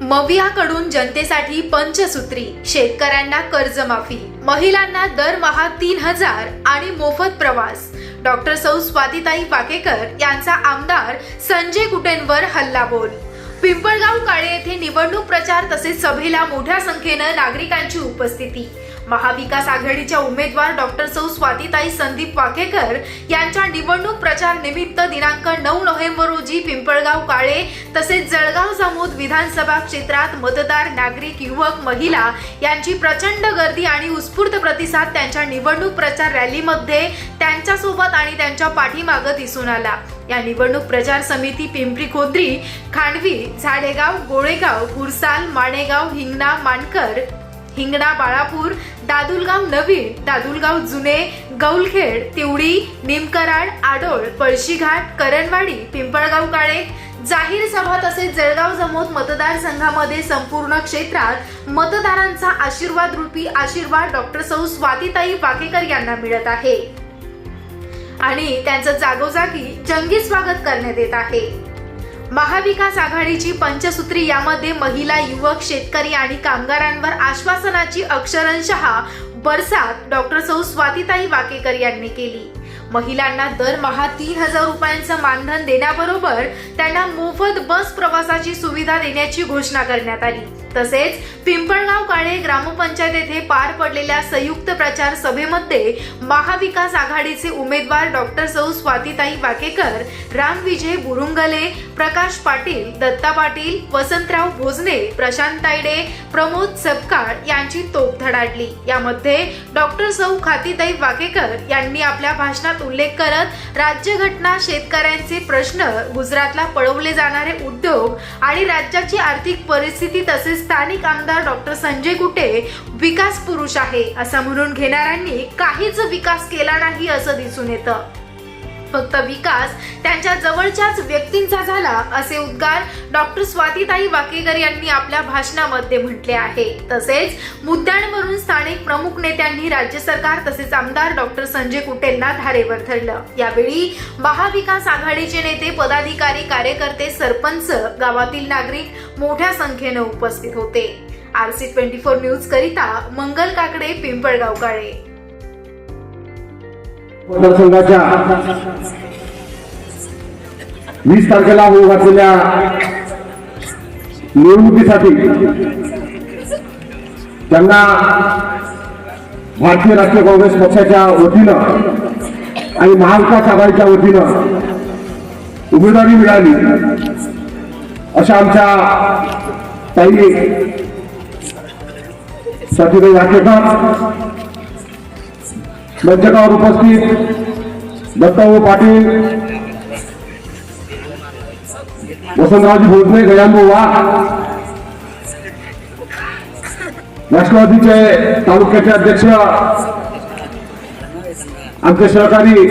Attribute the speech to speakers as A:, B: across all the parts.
A: मवियाकडून जनतेसाठी पंचसूत्री शेतकऱ्यांना कर्जमाफी महिलांना दरमहा तीन हजार आणि मोफत प्रवास. डॉक्टर सौ स्वातिताई वाकेकर यांचा आमदार संजय कुटेंवर हल्लाबोल. पिंपळगाव काळे येथे निवडणूक प्रचार तसेच सभेला मोठ्या संख्येनं नागरिकांची उपस्थिती. महाविकास आघाडीच्या उमेदवार डॉक्टर सौ स्वातीताई संदीप वाकेकर यांच्या निवडणूक प्रचार निमित्त दिनांक नऊ नोव्हेंबर रोजी पिंपळगाव काळे तसेच जळगाव जामोद विधानसभा क्षेत्रात मतदार नागरिक युवक महिला यांची प्रचंड गर्दी आणि उत्स्फूर्त प्रतिसाद त्यांच्या निवडणूक प्रचार रॅलीमध्ये त्यांच्यासोबत आणि त्यांच्या पाठीमागं दिसून आला. या निवडणूक प्रचार समिती पिंपरी खोद्री खांडवी झाडेगाव गोळेगाव गुरसाल माणेगाव हिंगणा मानकर हिंगणा बाळापूर दादुलगाव नवीन दादुलगाव जुने गौलखेड तिवडी निमकराड आडोळ पळशीघाट करणवाडी पिंपळगाव काळे. जाहीर सभा तसेच जळगाव जमोत मतदारसंघामध्ये संपूर्ण क्षेत्रात मतदारांचा आशीर्वाद रूपी आशीर्वाद डॉक्टर सौ स्वातीताई वाकेकर यांना मिळत आहे. आणि त्यांचं जागोजागी जंगी स्वागत करण्यात येत आहे. महाविकास आघाडीची पंचसूत्री यामध्ये महिला युवक शेतकरी आणि कामगारांवर आश्वासनाची अक्षरशः बरसात डॉक्टर सौ स्वातिताई वाकेकर यांनी केली. महिलांना दरमहा तीन हजार रुपयांचं मानधन देण्याबरोबर त्यांना मोफत बस प्रवासाची सुविधा देण्याची घोषणा करण्यात आली. तसेच पिंपळगाव काळे ग्रामपंचायत येथे पार पडलेल्या संयुक्त प्रचार सभेमध्ये महाविकास आघाडीचे उमेदवार डॉक्टर सौ स्वातीताई वाकेकर राम विजय बुरुंगले प्रकाश पाटील दत्ता पाटील वसंतराव भोजने प्रशांत तायडे प्रमोद सपकाळ यांची तोप धडाडली. यामध्ये डॉक्टर सौ खातीताई वाकेकर यांनी आपल्या भाषणात उल्लेख करत राज्यघटना शेतकऱ्यांचे प्रश्न गुजरातला पळवले जाणारे उद्योग आणि राज्याची आर्थिक परिस्थिती तसेच स्थानिक आमदार डॉक्टर संजय कुटे विकास पुरुष आहे असं म्हणून घेणाऱ्यांनी काहीच विकास केला नाही असं दिसून येतं. फक्त विकास त्यांच्या जवळच्याच व्यक्तींचा झाला असे उद्गार डॉक्टर स्वातीताई वाकेकर यांनी आपल्या भाषणामध्ये म्हटले आहे. तसेच मुद्द्यांवरून स्थानिक प्रमुख नेत्यांनी राज्य सरकार तसेच आमदार डॉक्टर संजय कुटेलना धारेवर धरलं. यावेळी महाविकास आघाडीचे नेते पदाधिकारी कार्यकर्ते सरपंच गावातील नागरिक मोठ्या संख्येनं उपस्थित होते. R C twenty four news करिता मंगल काकडे पिंपळगाव काळे.
B: मतदारसंघाच्या वीस तारखेला होऊ घातलेल्या निवडणुकीसाठी त्यांना भारतीय राष्ट्रीय काँग्रेस पक्षाच्या वतीनं आणि महाविकास आघाडीच्या वतीनं उमेदवारी मिळाली. अशा आमच्या ताई सतीबाई वाकेकर मंचकावर उपस्थित दत्ताभाऊ पाटील वसंतरावजी भोसले गजानभाऊ वा राष्ट्रवादीचे तालुक्याचे अध्यक्ष आमचे सहकारी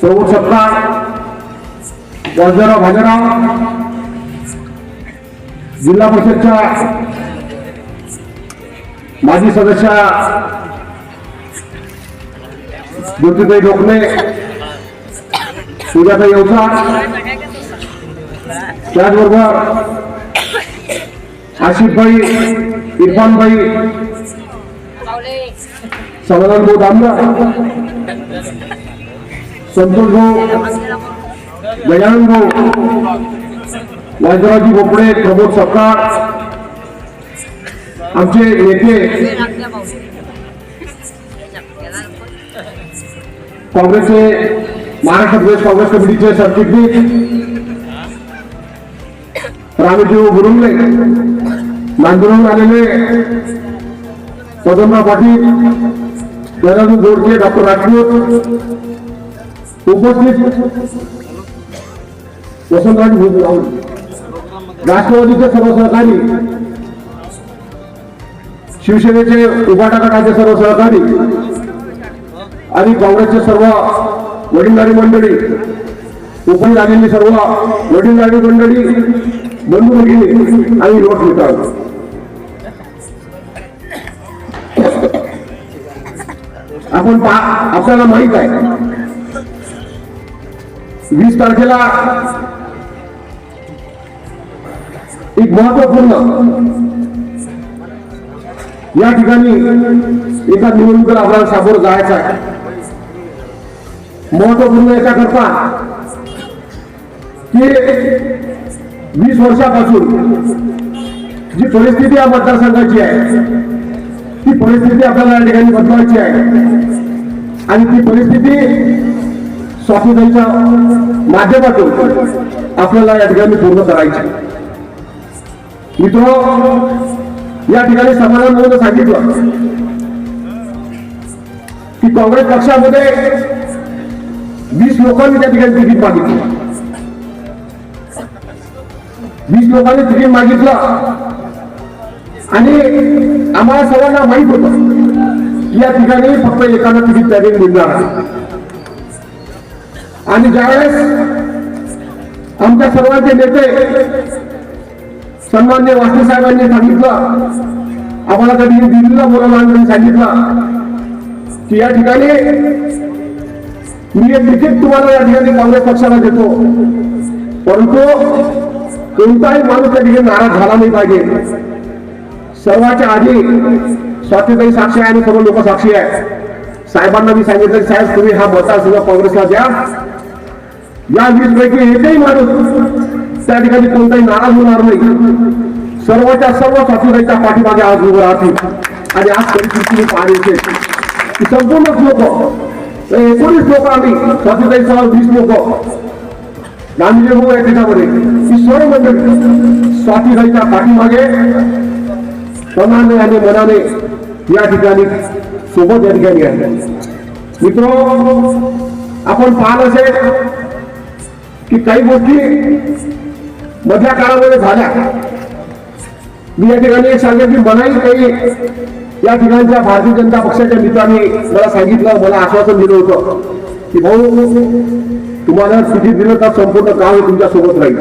B: प्रभू सत्तार वाजराव भाजराव जिल्हा परिषदच्या माजी सदस्या ज्योतिबाई डोकणे सुजाताई येवचा त्याचबरोबर आशिफभाई इरफानभाई समाधान भाऊ दामदार संतोष भाऊ गजानन भाऊ वाजरावजी भोपळे प्रमोद सपकाळ आमचे नेते काँग्रेसचे महाराष्ट्र प्रदेश काँग्रेस कमिटीचे सरचिटणीस रामजीव गुरुंगले नांदुरून आलेले पदमराव पाटील देहरादून जोडके डॉक्टर राजपूत उपस्थित वसंतराज भोजराव राष्ट्रवादीचे सर्व सहकारी शिवसेनेचे उभाटा गटाचे सर्व सहकारी आणि काँग्रेसचे सर्व वडीलधारी मंडळी उपस्थित आलेली सर्व वडीलधारी मंडळी बंधू भगिनी आणि लोक मित्र आपण पहा आपल्याला माहीत आहे वीस तारखेला एक महत्त्वपूर्ण या ठिकाणी एका निवडणुकीला आपल्याला सामोरं जायचं आहे. महत्त्वपूर्ण याच्याकरता की वीस वर्षापासून जी परिस्थिती या मतदारसंघाची आहे ती परिस्थिती आपल्याला या ठिकाणी बदलायची आहे. आणि ती परिस्थिती स्वातंत्र्याच्या माध्यमातून आपल्याला या ठिकाणी पूर्ण करायची मित्र या ठिकाणी समाधान सांगितलं की काँग्रेस पक्षामध्ये वीस लोकांनी त्या ठिकाणी तिकीट मागितलं. वीस लोकांनी तिकीट मागितलं. आणि आम्हाला सर्वांना माहीत होतं की या ठिकाणी फक्त एकाला तिकीट त्या ठिकाणी मिळणार आहे. आणि ज्यावेळेस आमच्या सर्वांचे नेते सन्मान्य वास्ते साहेबांनी सांगितलं आम्हाला कधी दिल्लीला बोलावला सांगितलं की या ठिकाणी मी एक तिकीट तुम्हाला या ठिकाणी काँग्रेस पक्षाला देतो. परंतु कोणताही माणूस त्या ठिकाणी नाराज झाला नाही पाहिजे. सर्वाच्या आधी स्वातंत्र्य साक्षी आहे आणि सर्व लोक साक्षी आहे साहेबांना मी सांगितलं साहेब तुम्ही हा मतदारसंघ काँग्रेसला द्या. या वीस पैकी एकही माणूस त्या ठिकाणी कोणताही नाराज होणार नाही. सर्वच्या सर्व स्वातीताईच्या पाठीमागे आज उभं राहतील. आणि आज परिस्थिती पाहणी संपूर्णच लोक एकोणीस लोक आम्ही स्वातीताई सह वीस लोक गांधीजी भाऊ आहे त्याच्यामध्ये ही सर्व मंडळी स्वातीताईच्या पाठीमागे मनाने आणि मनाने या ठिकाणी सोबत या ठिकाणी आहे मित्र आपण पाहत असेल की काही गोष्टी मधल्या काळामध्ये झाल्या मी या ठिकाणी एक सांगेन की मलाही काही या ठिकाणच्या भारतीय जनता पक्षाच्या मित्रांनी मला सांगितलं मला आश्वासन दिलं होतं की भाऊ तुम्हाला सुटी दिलं तर संपूर्ण काळ हे तुमच्यासोबत राहील.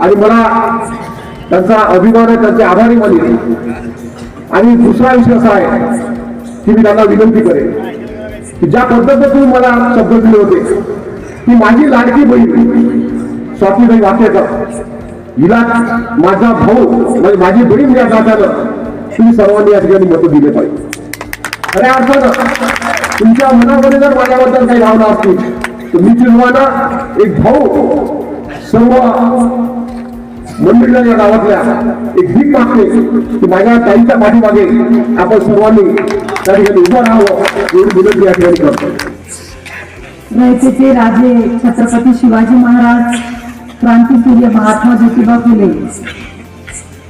B: आणि मला त्यांचा अभिमान आहे त्यांचे आभारी मानले आणि दुसरा विषय असा आहे की मी त्यांना विनंती करेन की ज्या पद्धतीने तुम्ही मला शब्द दिले होते की माझी लाडकी बहीण स्वातीबाई वाटेकर हिला माझा भाऊ म्हणजे माझी बहीण या जाताना तुम्ही सर्वांनी या ठिकाणी मतं दिले पाहिजे. खऱ्या अर्थानं तुमच्या मनामध्ये जर माझ्याबद्दल काही भावना असतील तर मी तुम्हाला एक भाऊ सर्व मंडळीला या गावातल्या एक भीक मागते की माझ्या ताईच्या पाठीमागे आपण सर्वांनी त्या ठिकाणी उभं राहावं एवढी विनंती या ठिकाणी करतो.
C: रयतेचे राजे छत्रपती शिवाजी महाराज क्रांतीसूर्य महात्मा ज्योतिबा फुले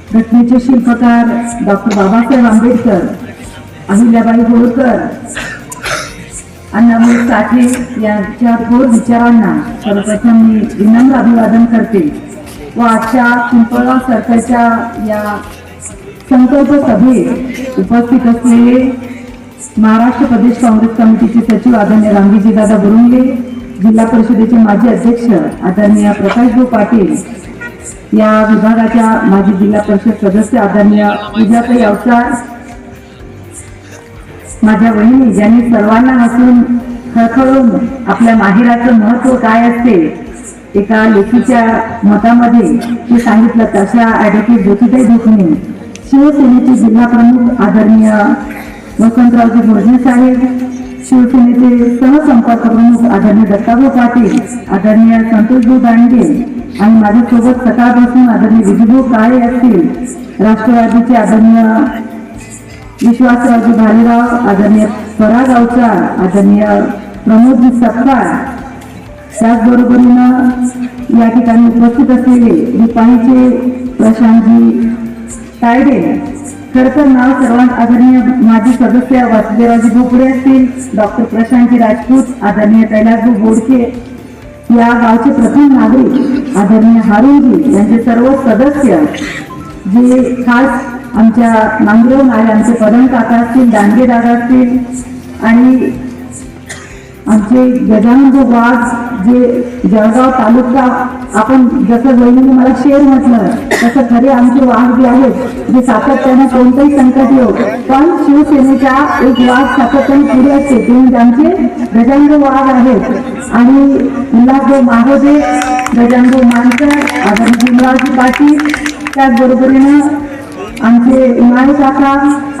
C: घटनेचे शिल्पकार डॉक्टर बाबासाहेब आंबेडकर अहिल्याबाई होळकर अण्णाभाऊ साठे यांच्या थोर विचारांना सर्वप्रथम मी विनम्र अभिवादन करते व आजच्या पिंपळगाव सरकारच्या या संकल्प सभेत उपस्थित असलेले महाराष्ट्र प्रदेश काँग्रेस कमिटीचे सचिव आदरणीय रामजीजी दादा बुरुंगे जिल्हा परिषदेचे माजी अध्यक्ष आदरणीय प्रकाशभाऊ पाटील या विभागाच्या माजी जिल्हा परिषद सदस्य आदरणीय पूजाताई अवतार माझ्या बहिणी ज्यांनी सर्वांना हसून खळखळून आपल्या माहेराचं महत्त्व काय असते एका लेखीच्या मतामध्ये ते सांगितलं तशा ॲडव्होकेट ज्योतिताई देखणे शिवसेनेचे जिल्हा प्रमुख आदरणीय वसंतरावजी भोजने साहेब शिवसेनेचे सहसंपर्क प्रमुख आदरणीय दत्ताभाऊ पाटील आदरणीय संतोषभाऊ दांडे आणि माझ्यासोबत सकाळपासून आदरणीय विजयभाऊ काळे असतील राष्ट्रवादीचे आदरणीय विश्वासरावजी भालेराव आदरणीय स्वराज अवचार आदरणीय प्रमोदजी सत्कार त्याचबरोबरीनं या ठिकाणी उपस्थित असलेले रुपाणीचे प्रशांतजी तायडे खरं तर नाव सर्वात आदरणीय माजी सदस्य वासुदेवरावजी भोपडे असतील डॉक्टर प्रशांतजी राजपूत आदरणीय कैलासभाऊ बोडके या गावचे प्रथम नागरिक आदरणीय हारूनजी यांचे सर्व सदस्य जे खास आमच्या नांगरवून नायांचे आमचे पदम काका असतील दांडगे दादा असतील आणि आमचे गजानंद वाघ जे जळगाव तालुका आपण जसं बहिणीने मला शेर म्हटलं तसं खरे आमचे वाघ जे आहेत जे सातत्याने कोणतंही संकट येऊ पण शिवसेनेच्या एक वाघ सातत्याने पुढे असते ते म्हणजे आमचे वाघ आहेत. आणि उल्हासभाऊ माहोदे गजांग मानकर आदरणीय भीमरावजी पाटील त्याचबरोबरीनं आमचे उन्हाळे काका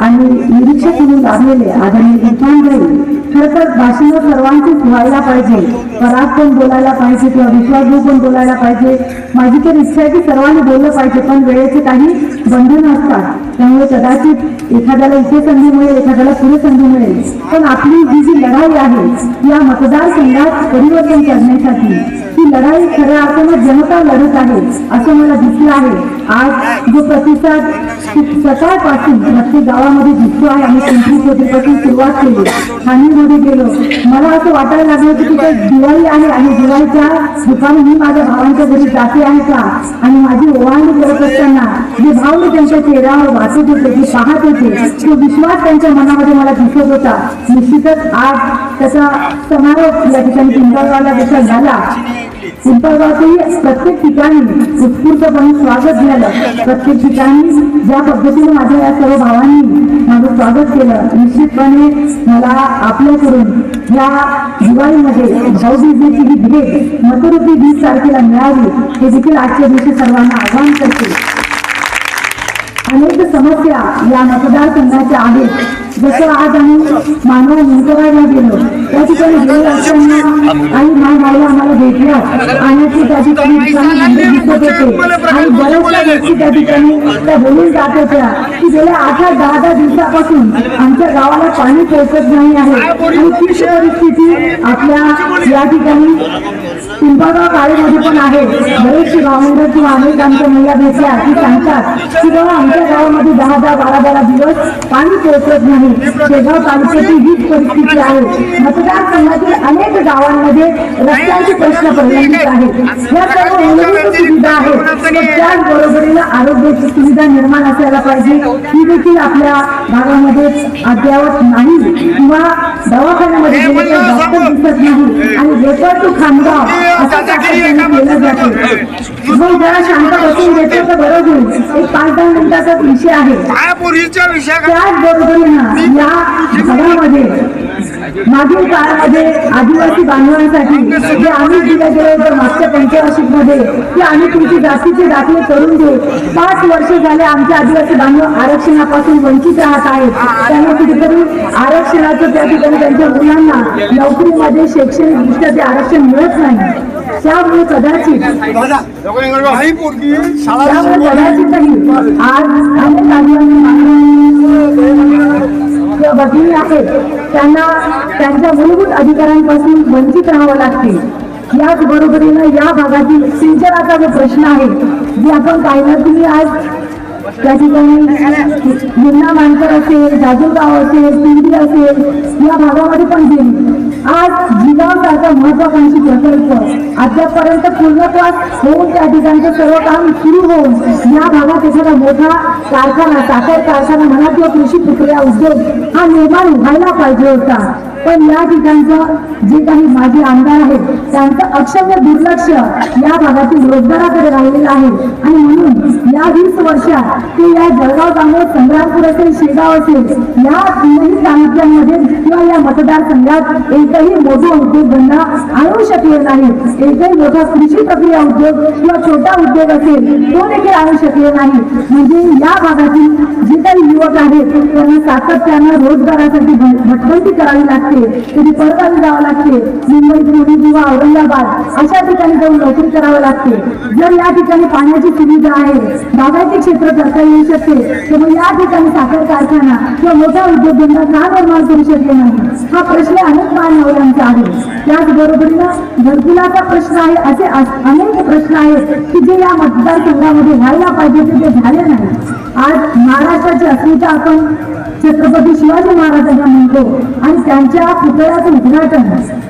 C: आणि निरीक्षक म्हणून लाभलेले आदरणीय इरफानभाई खरं तसंच भाषण सर्वांचीच व्हायला पाहिजे. पराग पण बोलायला पाहिजे किंवा विश्वासभाऊ पण बोलायला पाहिजे. माझी तर इच्छा आहे की सर्वांनी बोललं पाहिजे पण वेळेचे काही बंधन असतात त्यामुळे कदाचित एखाद्याला इथे संधी मिळेल एखाद्याला पुढे संधी मिळेल. पण आपली जी जी लढाई आहे या मतदारसंघात परिवर्तन करण्यासाठी ही लढाई खऱ्या अर्थानं जनता लढत आहे असं मला दिसलं आहे. आज जो प्रतिसाद सकाळपासून प्रत्येक गावामध्ये दिसतो आहे आम्ही पिंपरी चौधरीपासून सुरुवात केली. आणि ठाणेमध्ये गेलो? मला असं वाटायला लागलं होतं की काही दिवाळी आहे आणि दिवाळीच्या दुकान मी माझ्या भावांच्या घरी जाते आहे का? आणि माझी ओवाळणी करत असताना जे भाव मी त्यांच्या चेहऱ्यावर वाचत होते जे पाहत होते तो विश्वास त्यांच्या मनामध्ये मला दिसत होता. निश्चितच आज त्याचा समारोप या ठिकाणी पिंपळगावला जसा झाला. पिंपळगावचंही प्रत्येक ठिकाणी उत्स्फूर्तपणे स्वागत झालं. प्रत्येक ठिकाणी ज्या पद्धतीने माझ्या या सर्व भावांनी माझं स्वागत केलं निश्चितपणे मला आपल्याकडून या दिवाळीमध्ये भाऊबीजेची ही भेट मतरूपी वीस तारखेला मिळावी हे देखील आजच्या दिवशी सर्वांना आवाहन करते. अनेक समस्या या मतदारसंघाच्या आहेत. जसं आज आम्ही मानव मुंतरायला गेलो त्या ठिकाणी गेलो असताना भावला आम्हाला भेटल्या पाण्याची त्या ठिकाणी आणि बऱ्याचशा व्यक्ती त्या ठिकाणी त्या बोलून जात होत्या की गेल्या आठ दहा दहा दिवसापासून आमच्या गावाला पाणी पोहोचत नाही आहे. आणि तीच परिस्थिती आपल्या या ठिकाणी पिंपळगाव काळेमध्ये पण आहे. बरेचसे गावंडर किंवा अनेक आमच्या महिला भेटल्या की सांगतात की बाबा आमच्या गावामध्ये दहा दहा बारा बारा दिवस पाणी पोहोचत नाही. शेगाव तालुक्याची हीच परिस्थिती आहे. मतदारसंघातील अनेक गावांमध्ये रस्त्यांचे प्रश्न प्रलंबित आहेत. या सर्व मूलभूत सुविधा आहेत. पण त्याच बरोबरीनं आरोग्याची सुविधा निर्माण असायला पाहिजे. ही देखील आपल्या भागामध्ये अद्यावत नाही किंवा दवाखान्यामध्ये डॉक्टर दिसत नाही. आणि रेफर टू खामगाव असं केलं जाते. मग जरा शांत बसून तर बरं होईल. एक पाच दहा मिनिटाचाच विषय आहे.
D: मायापूर्वीच्या विषया
C: त्याच बरोबरीनं या भागामध्ये मागील काळामध्ये आदिवासी बांधवांसाठी जे आम्ही दिलं गेलं होतं मागच्या पंचवार्षिकमध्ये की आम्ही तुमचे जातीचे दाखले करून देऊ. पाच वर्ष झाले आमचे आदिवासी बांधव आरक्षणापासून वंचित राहत आहेत. त्यांना कुठेतरी आरक्षणाचं त्या ठिकाणी त्यांच्या मुलांना नोकरीमध्ये शैक्षणिक दृष्ट्या ते आरक्षण मिळत नाही. त्यामुळे कदाचित त्यामुळे कदाचितही आज अनेक आदिवासी बांधव भगिनी आहेत त्यांना त्यांच्या मूलभूत अधिकारांपासून वंचित राहावं लागते. याच बरोबरीनं या भागातील सिंचनाचा जो प्रश्न आहे जे आपण पाहिलं की आज त्या ठिकाणी जिल्हा मानकर असेल जाजूरगाव असेल पिंडी असेल या भागामध्ये पण गेली आज जिगाव सारखा महत्वाकांक्षी प्रकल्प अद्यापर्यंत पूर्णत्वास होऊन त्या ठिकाणचं सर्व काम सुरू होऊन या भागात एखादा मोठा कारखाना साखर कारखाना म्हणा किंवा कृषी प्रक्रिया उद्योग हा निर्माण व्हायला पाहिजे होता. पण या ठिकाणचं जे काही माजी आमदार आहेत त्यांचं अक्षम्य दुर्लक्ष या भागातील रोजगाराकडे राहिलेलं आहे. आणि म्हणून या वीस वर्षात ते या जळगाव चांगलं संग्रामपूर असेल शेगाव असेल या तीनही तालुक्यांमध्ये किंवा या मतदारसंघात एकही मोठा उद्योग धंदा आणू शकले नाही. एकही मोठा कृषी प्रक्रिया उद्योग किंवा छोटा उद्योग असेल तो देखील आणू शकले नाही. म्हणजे या भागातील जे काही युवक आहेत त्यांना सातत्यानं रोजगारासाठी भटकंती करावी लागते. लागते कधी परगावी जावं लागते. मुंबई पुणे किंवा औरंगाबाद अशा ठिकाणी जाऊन नोकरी करावं लागते. जर या ठिकाणी पाण्याची सुविधा आहे बागायचे क्षेत्र करता येऊ शकते तर मग या ठिकाणी साखर कारखाना किंवा मोठा उद्योगधंदा का निर्माण करू शकले नाही. हा प्रश्न अनेक मानवऱ्यांचा आहे. त्याचबरोबरीनं घरकुलाचा प्रश्न आहे असे अनेक प्रश्न आहेत की जे या मतदारसंघामध्ये व्हायला पाहिजे ते झाले नाही. आज महाराष्ट्राची अस्मिता आपण छत्रपती शिवाजी महाराजांना म्हणतो आणि त्यांच्या पुतळ्याचं उद्घाटन.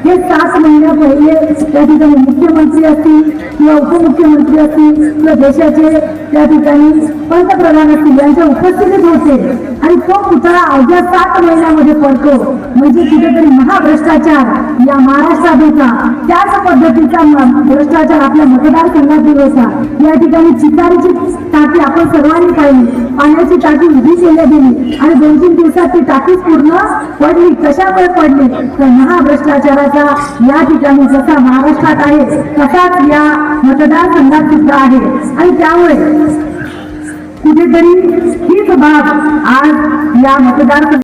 C: हे सात महिन्या पहिले त्या ठिकाणी मुख्यमंत्री असतील किंवा उपमुख्यमंत्री असतील किंवा देशाचे त्या ठिकाणी पंतप्रधान असतील यांच्या उपस्थितीत होते. आणि तो पुतळा अवघ्या सात महिन्यामध्ये पडतो. म्हणजे कुठेतरी महाभ्रष्टाचार या महाराष्ट्रात होता. त्याच पद्धतीचा भ्रष्टाचार आपल्या मतदारसंघातील होता. या ठिकाणी चितारीची टाकी आपण सर्वांनी पाहिली. पाण्याची टाकी उभी केल्या गेली. आणि दोन तीन दिवसात ती टाकीच पूर्ण पडली. कशामुळे पडली? तर महाभ्रष्टाचाराचा या ठिकाणी जसा महाराष्ट्रात आहे तसाच या मतदारसंघात सुद्धा आहे. आणि त्यामुळे कुठेतरी हीच बाब आज या मतदार